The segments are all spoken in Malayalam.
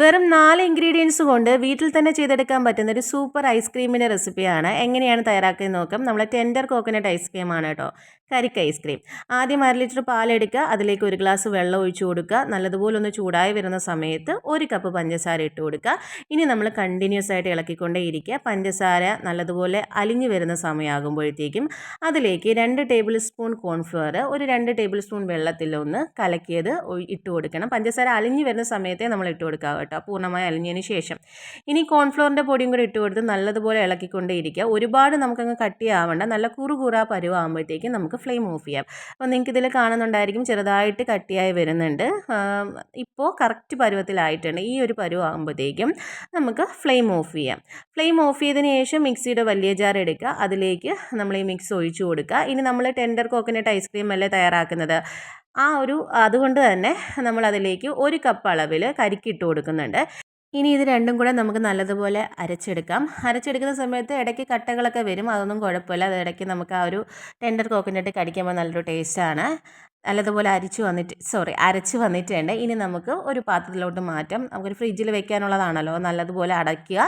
വെറും നാല് ഇൻഗ്രീഡിയൻസ് കൊണ്ട് വീട്ടിൽ തന്നെ ചെയ്തെടുക്കാൻ പറ്റുന്ന ഒരു സൂപ്പർ ഐസ്ക്രീമിന്റെ റെസിപ്പിയാണ് എങ്ങനെയാണ് തയ്യാറാക്കി നോക്കാം. നമ്മൾ ടെൻഡർ കോക്കനട്ട് ഐസ്ക്രീമാണ് കേട്ടോ കരിക്ക് ഐസ്ക്രീം ആദ്യം അര ലിറ്റർ പാലെടുക്കുക അതിലേക്ക് ഒരു ഗ്ലാസ് വെള്ളം ഒഴിച്ചു കൊടുക്കുക. നല്ലതുപോലെ ഒന്ന് ചൂടായി വരുന്ന സമയത്ത് ഒരു കപ്പ് പഞ്ചസാര ഇട്ട് കൊടുക്കുക. ഇനി നമ്മൾ കണ്ടിന്യൂസ് ആയിട്ട് ഇളക്കിക്കൊണ്ടേ ഇരിക്കുക. പഞ്ചസാര നല്ലതുപോലെ അലിഞ്ഞു വരുന്ന സമയമാകുമ്പോഴത്തേക്കും അതിലേക്ക് രണ്ട് ടേബിൾ സ്പൂൺ കോൺഫ്ലവർ ഒരു രണ്ട് ടേബിൾ സ്പൂൺ വെള്ളത്തിലൊന്ന് കലക്കിയത് ഇട്ട് കൊടുക്കണം. പഞ്ചസാര അലിഞ്ഞു വരുന്ന സമയത്തെ നമ്മൾ ഇട്ട് കൊടുക്കുക കേട്ടോ. പൂർണമായി അലിഞ്ഞതിന് ശേഷം. ഇനി കോൺഫ്ലോറിന്റെ പൊടിയും കൂടി ഇട്ട് കൊടുത്ത് നല്ലതുപോലെ ഇളക്കിക്കൊണ്ടേ ഇരിക്കുക. ഒരുപാട് നമുക്കങ്ങ് കട്ടിയാവണ്ട. നല്ല കുറുകുറ പരുവാകുമ്പോഴത്തേക്കും നമുക്ക് ഫ്ലെയിം ഓഫ് ചെയ്യാം. അപ്പോൾ നിങ്ങൾക്ക് ഇതിൽ കാണുന്നുണ്ടായിരിക്കും ചെറുതായിട്ട് കട്ടിയായി വരുന്നുണ്ട്. ഇപ്പോൾ കറക്റ്റ് പരുവത്തിലായിട്ടുണ്ട്. ഈ ഒരു പരുവാകുമ്പോഴത്തേക്കും നമുക്ക് ഫ്ലെയിം ഓഫ് ചെയ്യാം. ഫ്ലെയിം ഓഫ് ചെയ്തതിന് ശേഷം മിക്സിയുടെ വലിയ ജാർ എടുക്കുക. അതിലേക്ക് നമ്മൾ ഈ മിക്സ് ഒഴിച്ചു കൊടുക്കുക. ഇനി നമ്മൾ ടെൻഡർ കോക്കനട്ട് ഐസ്ക്രീം അല്ലേ തയ്യാറാക്കുന്നത്? ആ ഒരു അതുകൊണ്ട് തന്നെ നമ്മൾ അതിലേക്ക് ഒരു കപ്പ് അളവിൽ കരിക്കിട്ട് കൊടുക്കുന്നുണ്ട്. ഇനി ഇത് രണ്ടും കൂടെ നമുക്ക് നല്ലതുപോലെ അരച്ചെടുക്കാം. അരച്ചെടുക്കുന്ന സമയത്ത് ഇടയ്ക്ക് കട്ടകളൊക്കെ വരും. അതൊന്നും കുഴപ്പമില്ല. അത് ഇടയ്ക്ക് നമുക്ക് ആ ഒരു ടെൻഡർ കോക്കനട്ട് കടിക്കുമ്പോൾ നല്ലൊരു ടേസ്റ്റാണ് നല്ലതുപോലെ അരിച്ച് വന്നിട്ട് സോറി അരച്ച് വന്നിട്ടുണ്ട്. ഇനി നമുക്ക് ഒരു പാത്രത്തിലോട്ട് മാറ്റാം. നമുക്കൊരു ഫ്രിഡ്ജിൽ വെക്കാനുള്ളതാണല്ലോ. നല്ലതുപോലെ അടയ്ക്കുക.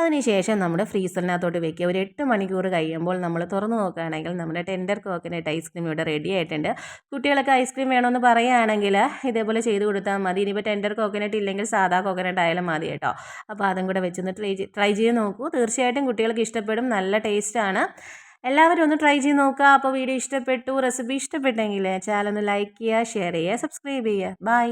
അതിനുശേഷം നമ്മുടെ ഫ്രീസറിനകത്തോട്ട് വെക്കുക. ഒരു എട്ട് മണിക്കൂർ കഴിയുമ്പോൾ നമ്മൾ തുറന്നു നോക്കുകയാണെങ്കിൽ നമ്മുടെ ടെൻഡർ കോക്കനട്ട് ഐസ്ക്രീം ഇവിടെ റെഡി ആയിട്ടുണ്ട്. കുട്ടികളൊക്കെ ഐസ്ക്രീം വേണമെന്ന് പറയുകയാണെങ്കിൽ ഇതേപോലെ ചെയ്ത് കൊടുത്താൽ മതി. ഇനിയിപ്പോൾ ടെൻഡർ കോക്കനട്ട് ഇല്ലെങ്കിൽ സാധാ കോക്കനട്ട് ആയാലും മതി കേട്ടോ. അപ്പോൾ അതും കൂടെ വെച്ചൊന്ന് ട്രൈ ട്രൈ ചെയ്ത് നോക്കൂ. തീർച്ചയായിട്ടും കുട്ടികൾക്ക് ഇഷ്ടപ്പെടും. നല്ല ടേസ്റ്റാണ് എല്ലാവരും ഒന്ന് ട്രൈ ചെയ്ത് നോക്കുക. അപ്പോൾ വീഡിയോ ഇഷ്ടപ്പെട്ടു റെസിപ്പി ഇഷ്ടപ്പെട്ടെങ്കിൽ ചാനൽ ഒന്ന് ലൈക്ക് ചെയ്യുക ഷെയർ ചെയ്യുക സബ്സ്ക്രൈബ് ചെയ്യുക. ബൈ